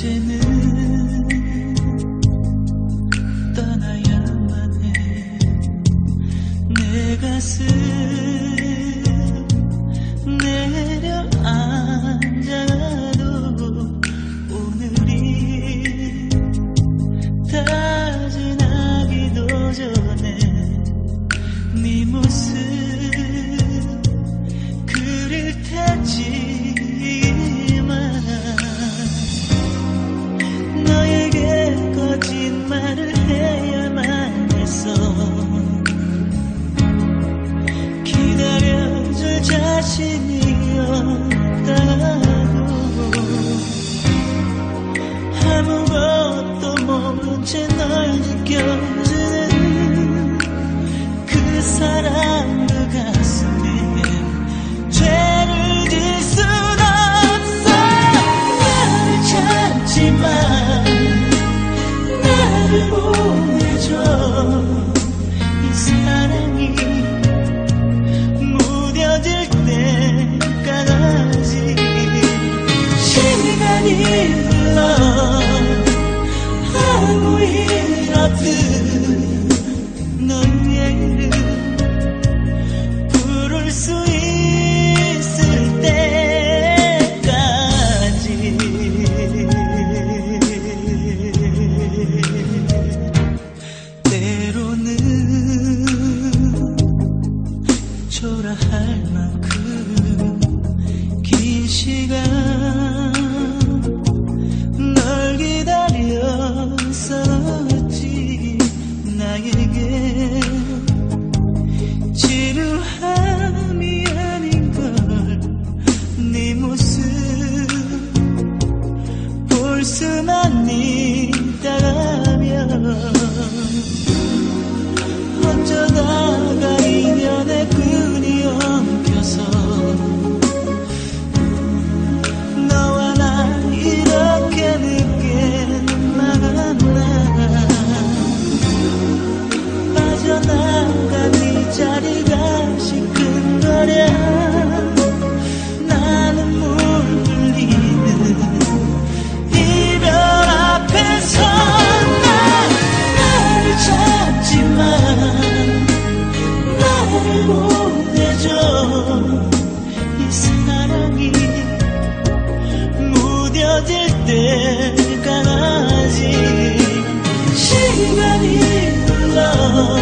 제는 떠나야만 해 내 가슴 心里有的。 가면 이 사랑이 무뎌질 때까지 시간이 흘러